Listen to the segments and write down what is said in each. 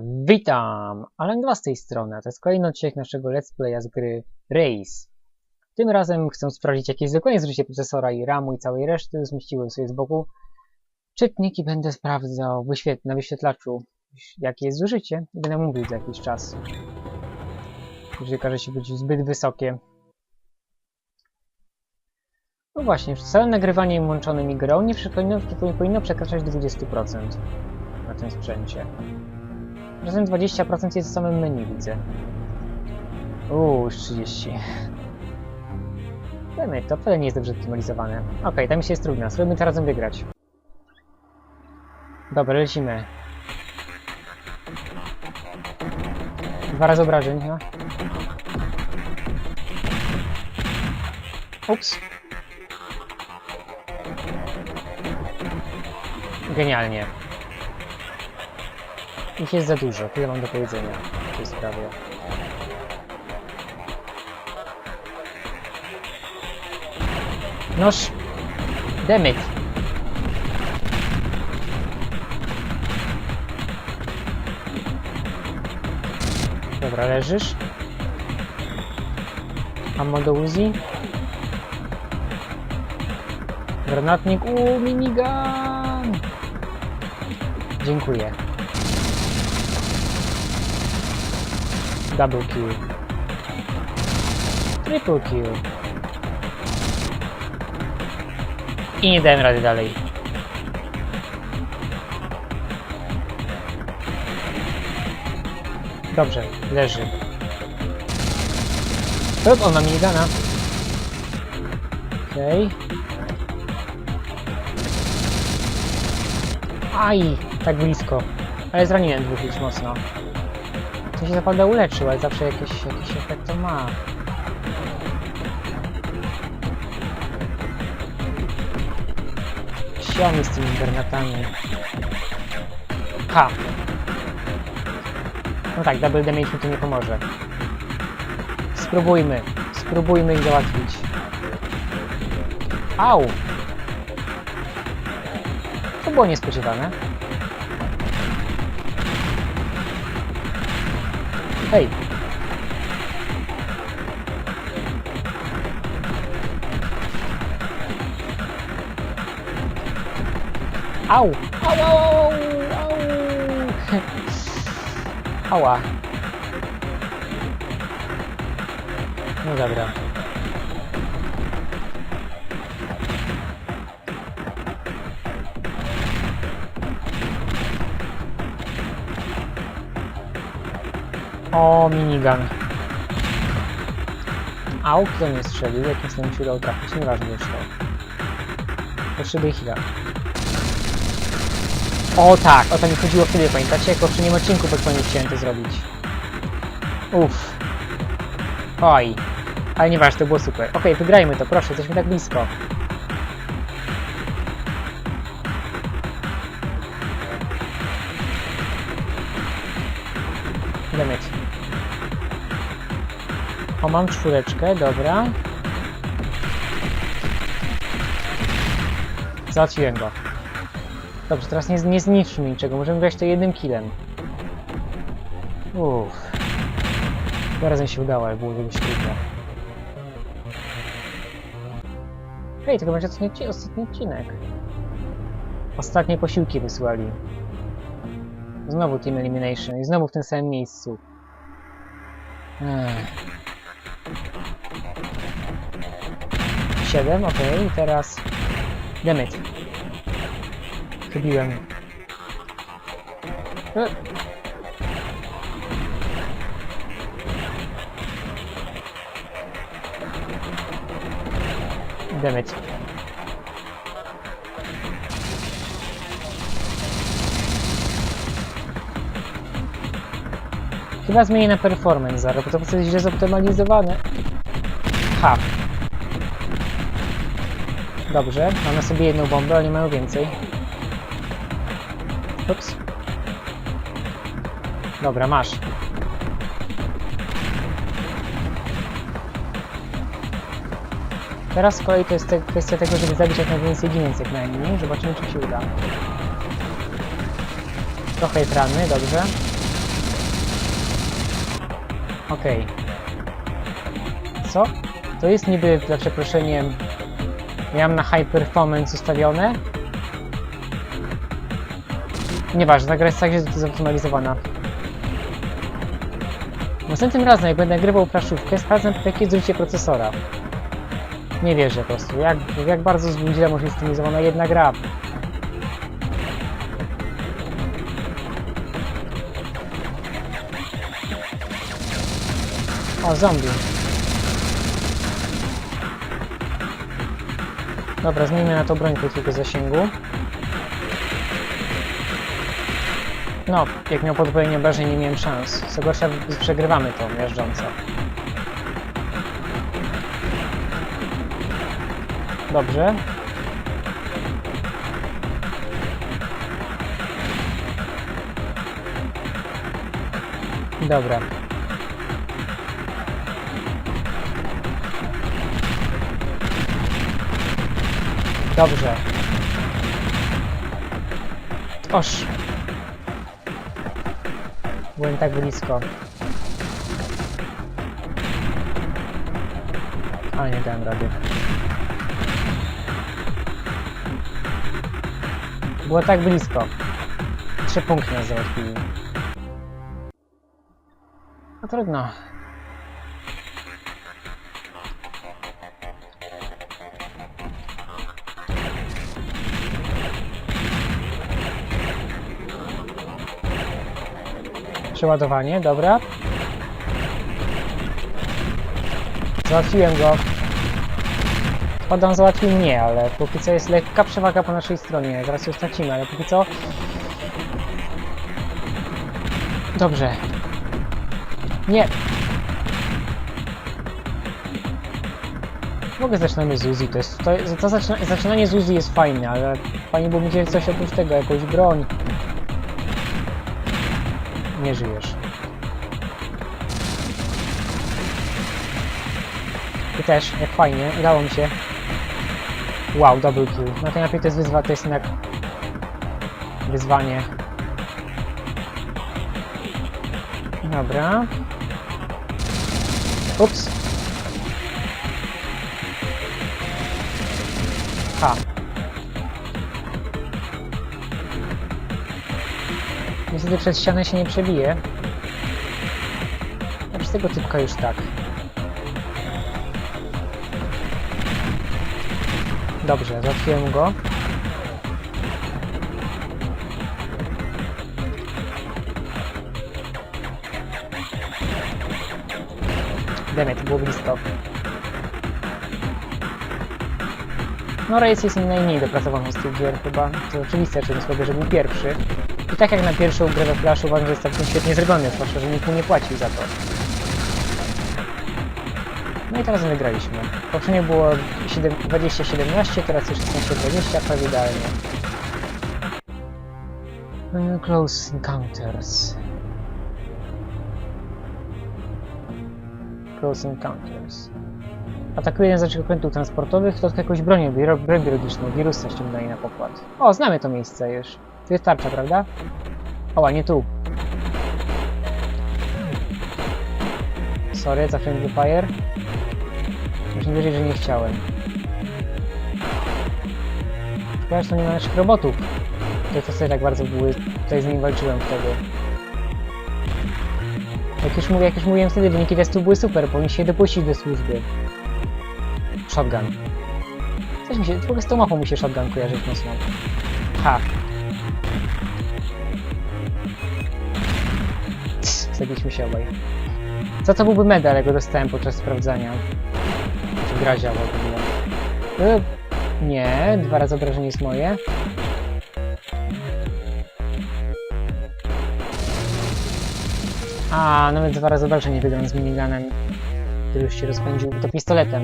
Witam! Alan 2 z tej strony. To jest kolejny odcinek naszego Let's Playa z gry Race. Tym razem chcę sprawdzić, jakie jest dokładnie zużycie procesora i RAMu i całej reszty. Zmieściłem sobie z boku czytnik i będę sprawdzał na wyświetlaczu, jakie jest zużycie i będę mówił za jakiś czas. Jeżeli okaże się być zbyt wysokie. No właśnie, przy całym nagrywaniu włączonym i grą nie nie powinno przekraczać 20% na tym sprzęcie. Razem 20% jest w samym menu, widzę. Uuu, już 30. Wiemy, to wcale nie jest dobrze optymalizowane. Okej, ta misja jest trudna, spróbujmy to razem wygrać. Dobra, lecimy. Dwa razy obrażeń, no. Ups. Genialnie. Ich jest za dużo, tyle mam do powiedzenia w tej sprawie. Noż... Demyt. Dobra, leżysz. Ammo do Uzi. Granatnik, uuu, minigun! Dziękuję. Double kill. Triple kill. I nie dałem rady dalej. Dobrze, leży. Hop, on ma minigana. Okej. Aj, tak blisko. Ale zraniłem dwóch już mocno. To się zapada uleczył, ale zawsze jakiś, jakiś efekt to ma. Xiaomi z tymi internetami. Ha! No tak, double damage mi tu nie pomoże. Spróbujmy. Spróbujmy ich załatwić. Au! To było niespodziewane. Hej! Au! Au, au, au, au! Ała. No dobra. O, minigun. Au, kto nie strzelił? Jakimś tam się udało trafić? Nieważne zresztą. Potrzebuję chwila. O tak, o to mi chodziło wtedy, pamiętacie? Jak w poprzednim odcinku pod koniec chciałem to zrobić. Uff. Oj. Ale nieważne, to było super. Okej, wygrajmy to, proszę, jesteśmy tak blisko. Damage. O, mam czwóreczkę, dobra. Załatwiłem go. Dobrze, teraz nie, nie zniszczmy niczego, możemy grać to jednym killem. Uff. Tym razem się udało, ale było dość trudno. Hej, to będzie ostatni, ostatni odcinek. Ostatnie posiłki wysłali. Znowu Team Elimination i znowu w tym samym miejscu. Ech. 7, ok, teraz... Dammit. Chybiłem. E. Dammit. Chyba zmienię na performance bo to jest źle zoptymalizowane. Ha. Dobrze, mamy sobie jedną bombę, ale nie mają więcej. Ups. Dobra, masz. Teraz z kolei to jest te, kwestia tego, żeby zabić jak najwięcej ginięcek na nim. Zobaczymy, czy się uda. Trochę jest ranny, dobrze. Okej. Co? To jest niby za przeproszeniem. Miałem na high performance ustawione. Nieważne, gra jest tak zoptymalizowana. Następnym razem, jak będę grywał plaszówkę, sprawdzę jakie jest zużycie procesora. Nie wierzę po prostu. Jak, jak bardzo źle może być stylizowana jedna gra. O, zombie. Dobra, zmieńmy na to broń krótkiego zasięgu. No, jak miał podwojenie obrażeń, nie miałem szans. Co gorsza, przegrywamy to miażdżąco. Dobrze. Dobra. Dobrze. Oż. Byłem tak blisko. Ale nie dałem rady. Było tak blisko. Trzy punkty nas załatwili. No trudno. Przeładowanie, dobra. Załatwiłem go. Podam załatwił mnie, ale póki co jest lekka przewaga po naszej stronie. Zaraz ją stracimy, ale póki co... Dobrze. Nie. Ogóle zaczynamy z Uzi, to jest... To, to zaczyna, zaczynanie z Uzi jest fajne, ale fajnie było mieć coś oprócz tego, jakąś broń. Nie żyjesz. Ty też, jak fajnie, udało mi się. Wow, double kill. Na tej mapie to jest wyzwanie, to jest jednak wyzwanie. Dobra. Ups. Ha. Niestety przez ścianę się nie przebije. A przez tego typka już tak. Dobrze, załatwiłem go. Demet, było blisko. No Race jest najmniej dopracowany z tych gier chyba. To oczywiste, czy sobie, że był pierwszy. I tak jak na pierwszą grę we Flash uważam, że jest całkiem świetnie zrobiony, zwłaszcza, że nikt mu nie płacił za to. No i teraz wygraliśmy. Poprzednio było 20-17, teraz jest 16-20, prawie idealnie. Mm, Close Encounters. Close Encounters. Atakuje jeden z naszych okrętów transportowych, to jakąś bronię, broń biologiczną, wirusa ściągnęli na pokład. O, znamy to miejsce już. Tu jest tarcza, prawda? Oła, nie tu. Sorry, za friendly fire. Już nie wierzyć, że nie chciałem. Szkoda, że to nie ma naszych robotów. To co sobie tak bardzo były, tutaj z nimi walczyłem wtedy. Jak już, mówię, jak już mówiłem wtedy, wyniki testu były super, powinien się dopuścić do służby. Shotgun. Coś mi się, w ogóle z tą mapą mi się shotgun kojarzyć mocno. Ha. Się obaj. Co to byłby medal, jak go dostałem podczas sprawdzania? Czy gra działa w ogóle? Y, Nie, dwa razy obrażenie jest moje. A, nawet dwa razy obrażenie wygram z miniganem, który już się rozpędził. To pistoletem.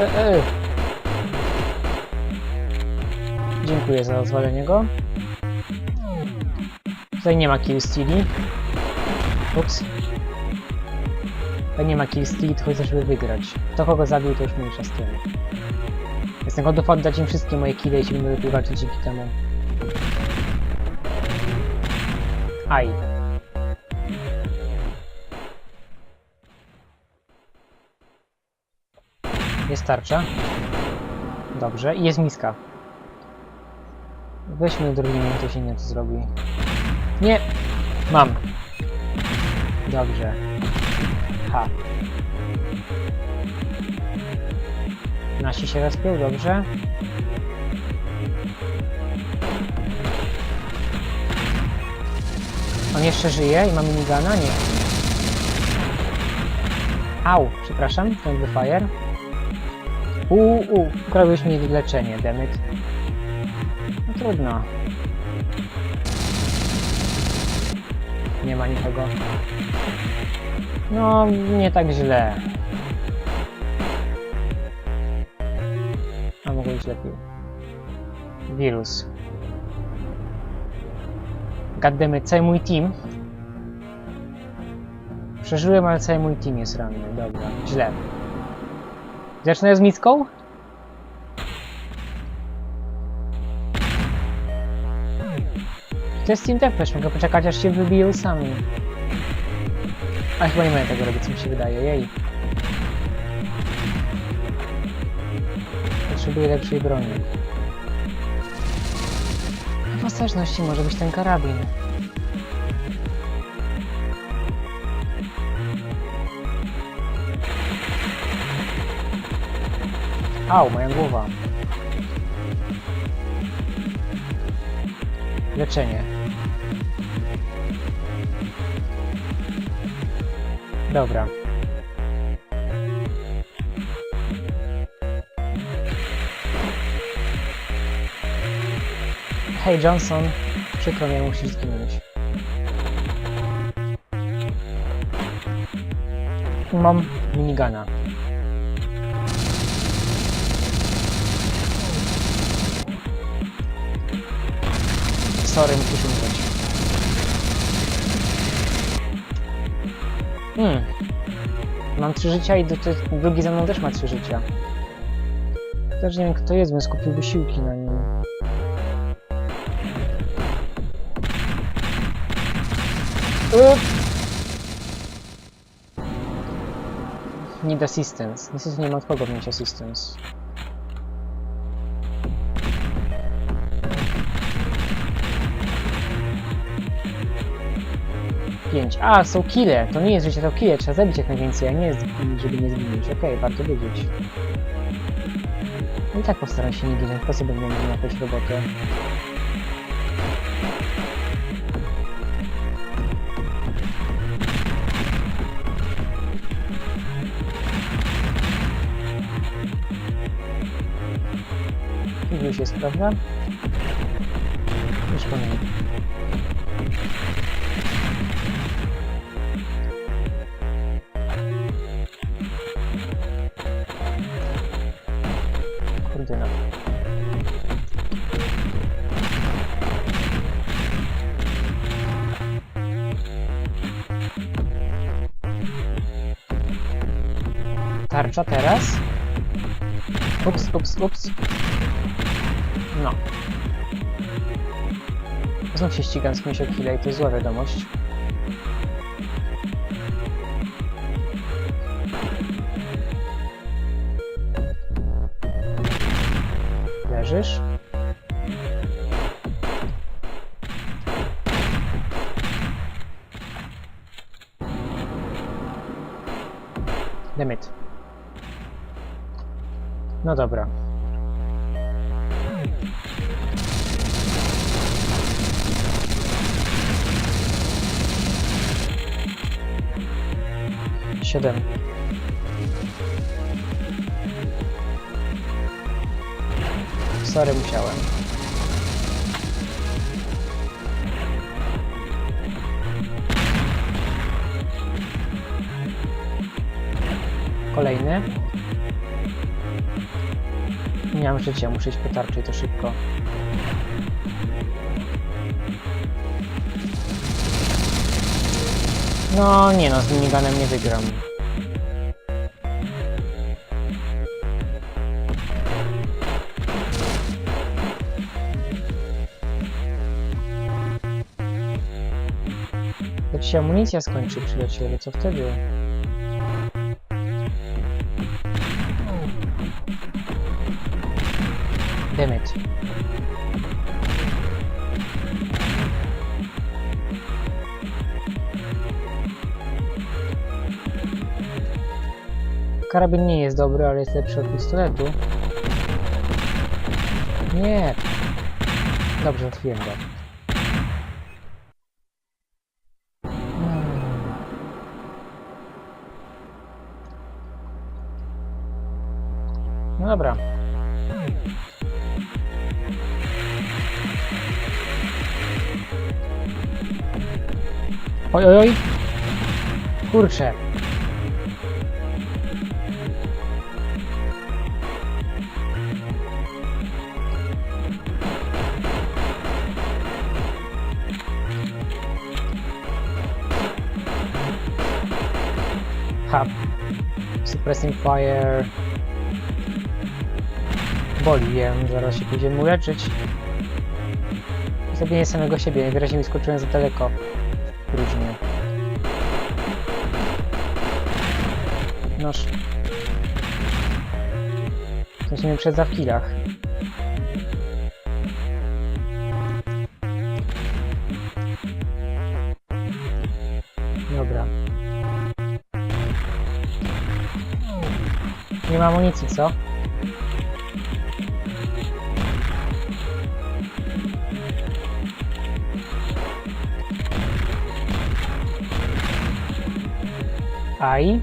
E, e. Dziękuję za rozwalenie go. Tutaj nie ma kill steali. Ups. To nie ma killstreak i żeby wygrać. To kogo zabił, to już mniejsza sprawa. Jestem gotów oddać im wszystkie moje kile, jeśli będę lepiej dzięki temu. Aj. Jest tarcza. Dobrze. I jest miska. Weźmy drugi, to się nie to zrobi. Nie! Mam. Dobrze. Ha. Nasi się rozpiął, dobrze. On jeszcze żyje i ma minigana? Nie. Au, przepraszam, friendly fire. Uuu, uu, ukradłeś mi leczenie, demyt. No trudno. Nie ma nikogo. No, nie tak źle. A mogło być lepiej. Wirus. Goddammit, cały mój team. Przeżyłem, ale cały mój team jest ranny. Dobra, źle. Zacznę z miską? To jest Team mogę poczekać aż się wybiją sami. Ale chyba nie będę tego robić, co mi się wydaje, jej. Potrzebuję lepszej broni. W ostateczności może być ten karabin. Au, moja głowa. Leczenie. Dobra. Hej Johnson, przykro mi, musisz zginąć. Mam minigana. Sorry, musisz umrzeć. Hmm. Mam trzy życia i drugi za mną też ma trzy życia. Też nie wiem kto jest, bym skupił wysiłki na nim. Up. Need assistance. Niestety nie ma od kogo mieć assistance. Pięć. A, są kile. To nie jest życie, to kile. Trzeba zabić jak najwięcej, a nie żeby nie zginąć. Okej, warto wiedzieć. No I tak postaram się nie ginąć. Po co będę miał jakąś robotę? Już jest, prawda? No. Tarcza teraz. Ups, ups, ups. No. Znów się ścigam z kimś o i to jest zła wiadomość. Limit. No dobra. Siedem. Sorry, musiałem. Kolejny. Nie mam życia, muszę iść po tarczy to szybko. No nie no, z miniganem nie wygram. Jak się amunicja skończy, przyjacielu, co wtedy? Damn it. Karabin nie jest dobry, ale jest lepszy od pistoletu. Nie! Dobrze, otworzyłem go. Hmm. No dobra. Oj, oj, oj. Kurczę. Ha. Suppressing fire. Boli, wiem, zaraz się pójdziemy leczyć. Zabiję samego siebie, najwyraźniej mi skoczyłem za daleko. Różnie. Noż. To się nie przedza w. Dobra. Nie ma amunicji, co? Aj.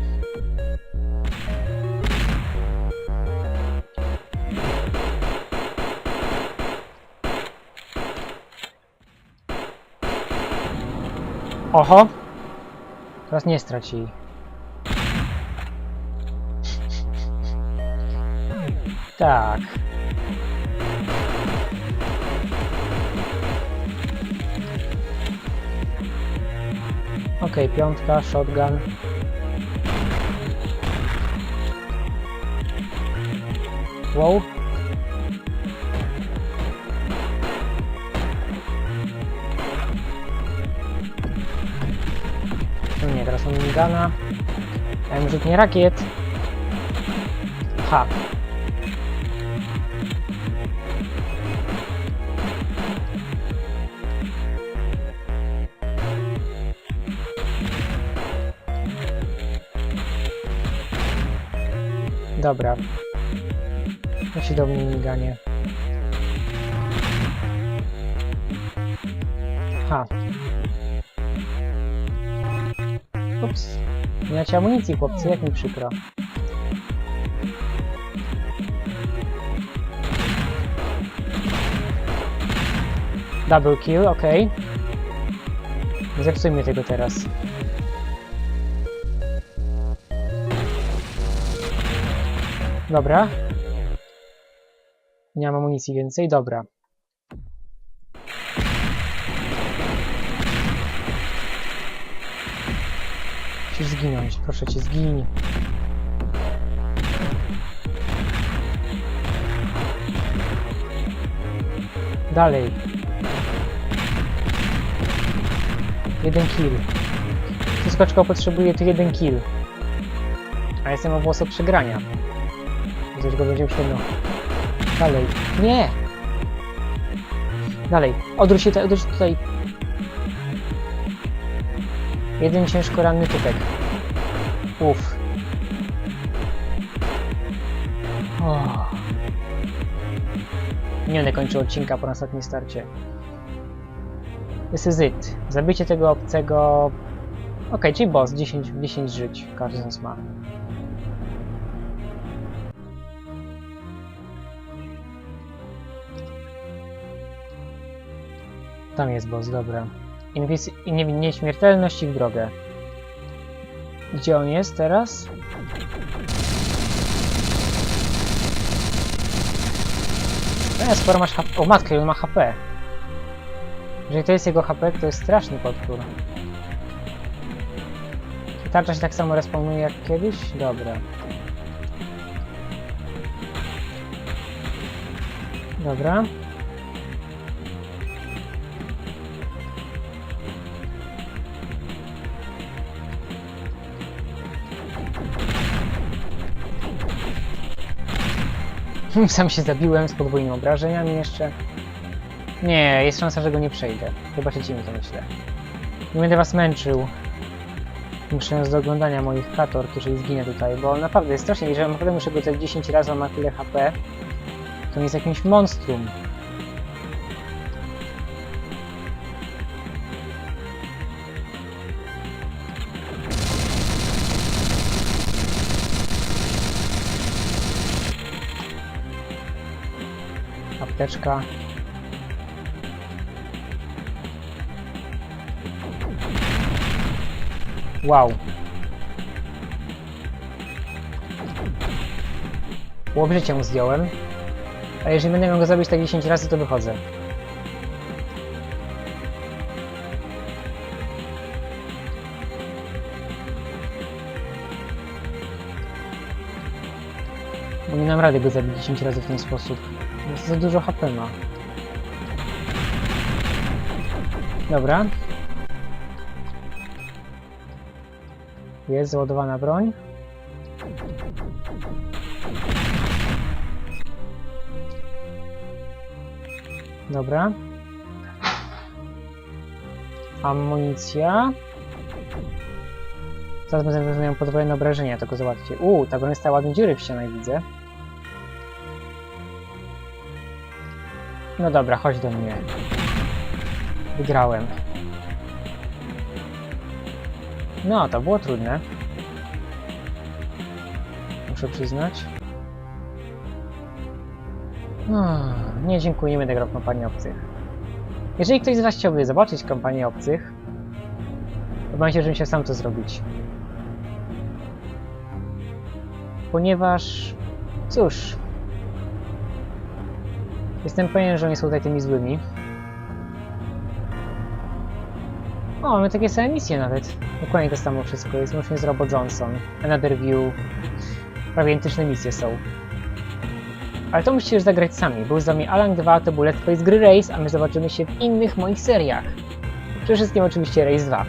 Oho! Teraz nie straci. Tak. Okej, piątka, shotgun. Wow. No nie, teraz mam minigana. Miałem rzutnie rakiet. Ha. Dobra. Się do mnie miganie. Ha. Ups. Nie macie amunicji, chłopcy, jak mi przykro. Double kill, ok. Zepsujmy tego teraz. Dobra. Nie mam amunicji więcej, dobra. Musisz zginąć, proszę cię, zgiń. Dalej. Jeden kill. Skoczko potrzebuje tu jeden kill. A jestem o włos od przegrania. Coś go będzie uśrednio. Dalej. Nie! Dalej. Odwróć się tutaj, odwróć tutaj. Jeden ciężko ranny typek. Uff. Nie będę kończył odcinka po ostatnim starcie. This is it. Zabicie tego obcego... Ok, czyli boss. 10, 10 żyć. Każdy z nas ma. Tam jest boss, dobra. Invis i nie, nieśmiertelność i w drogę. Gdzie on jest teraz? E, sporo masz HP. O matkę, on ma HP. Jeżeli to jest jego HP, to jest straszny potwór. I tarcza się tak samo respawnuje jak kiedyś? Dobra. Dobra. Sam się zabiłem z podwójnymi obrażeniami jeszcze. Nie, jest szansa, że go nie przejdę. Zobaczycie mi to myślę. Nie będę was męczył. Muszę do oglądania moich kator, jeżeli zginę tutaj, bo naprawdę jest strasznie, jeżeli naprawdę muszę go zabić 10 razy, on ma tyle HP, to on jest jakimś monstrum. Apteczka. Wow. Połowę życia mu zdjąłem. A jeżeli będę miał go zabić tak 10 razy, to wychodzę. Dam rady go zabić 10 razy w ten sposób. Jest za dużo HP ma. Dobra. Jest załadowana broń. Dobra. Amunicja. Zaraz będę miał podwojone obrażenia, tylko zobaczcie. Uuu, ta broń stała ładne dziury w ścianach, widzę. No dobra, chodź do mnie. Wygrałem. No, to było trudne. Muszę przyznać. No, nie dziękuję, nie będę grał w kampanii obcych. Jeżeli ktoś z Was chciałby zobaczyć kampanię obcych, to pamiętajcie, żebym się sam to zrobić. Ponieważ, cóż, jestem pewien, że oni są tutaj tymi złymi. O, mamy takie same misje nawet. Dokładnie to samo wszystko. Jest łącznie z Robo Johnson. Another View. Prawie identyczne misje są. Ale to musicie już zagrać sami. Był z wami Alan 2, to był Let's Play z gry Race, a my zobaczymy się w innych moich seriach. Przede wszystkim oczywiście Race 2.